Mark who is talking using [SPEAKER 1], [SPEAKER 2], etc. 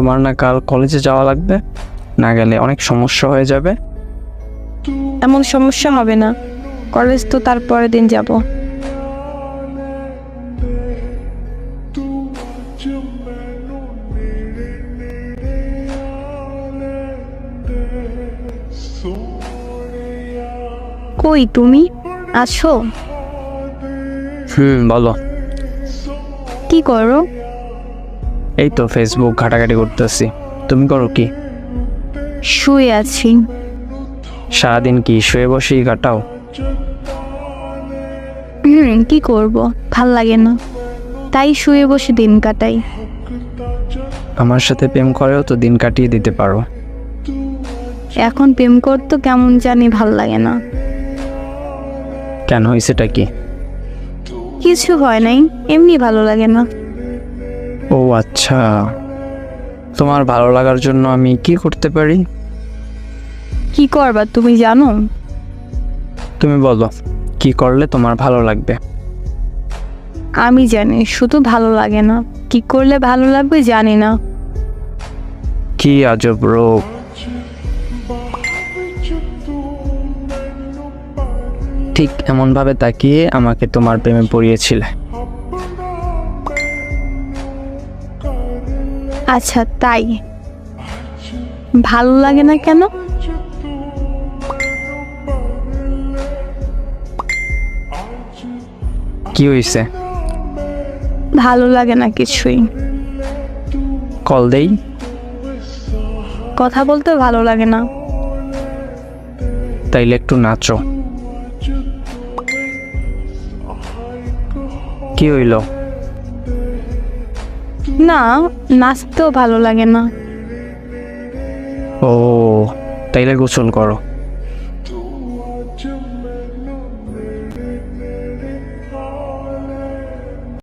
[SPEAKER 1] তোমার না কাল কলেজে যাওয়া লাগবে না গেলে অনেক সমস্যা হয়ে যাবে।
[SPEAKER 2] এমন সমস্যা হবে না। কলেজ তো তারপরের দিন যাব। কই তুমি? আছো
[SPEAKER 1] হুম বলো।
[SPEAKER 2] কি করো?
[SPEAKER 1] এই তো ফেসবুক ঘাটাঘাটি করতেছি। তুমি করো কি?
[SPEAKER 2] শুয়ে আছি।
[SPEAKER 1] সারাদিন কি শুয়ে বসেই কাটাও?
[SPEAKER 2] হুম কি করব? ভালো লাগে না। তাই শুয়ে বসে দিন কাটাই।
[SPEAKER 1] আমার সাথে প্রেম করেও তো দিন কাটিয়ে দিতে পারো।
[SPEAKER 2] এখন প্রেম করতে কেমন জানি ভালো লাগে না।
[SPEAKER 1] কেন হয়েছেটা কি?
[SPEAKER 2] কিছু হয় নাই এমনি ভালো লাগে না।
[SPEAKER 1] ও আচ্ছা। তোমার ভালো লাগার জন্য আমি কি করতে পারি?
[SPEAKER 2] কি করবা তুমি জানো?
[SPEAKER 1] তুমি বলো কি করলে তোমার ভালো লাগবে?
[SPEAKER 2] আমি জানি শুধু ভালো লাগে না। কি করলে ভালো লাগবে জানি না।
[SPEAKER 1] কি আজব রোগ ঠিক এমনভাবে তাকিয়ে আমাকে তোমার প্রেমে পড়িয়েছিলে।
[SPEAKER 2] আচ্ছা তাই। ভালো লাগে না কেন?
[SPEAKER 1] কি হয়েছে
[SPEAKER 2] ভালো লাগে না কিছুই।
[SPEAKER 1] কল দেই।
[SPEAKER 2] কথা বলতে ভালো লাগে না।
[SPEAKER 1] তাইলে একটু নাচো। কি হইল?
[SPEAKER 2] না নাচতেও ভালো লাগে না।
[SPEAKER 1] ও তাইলে গোসল করো।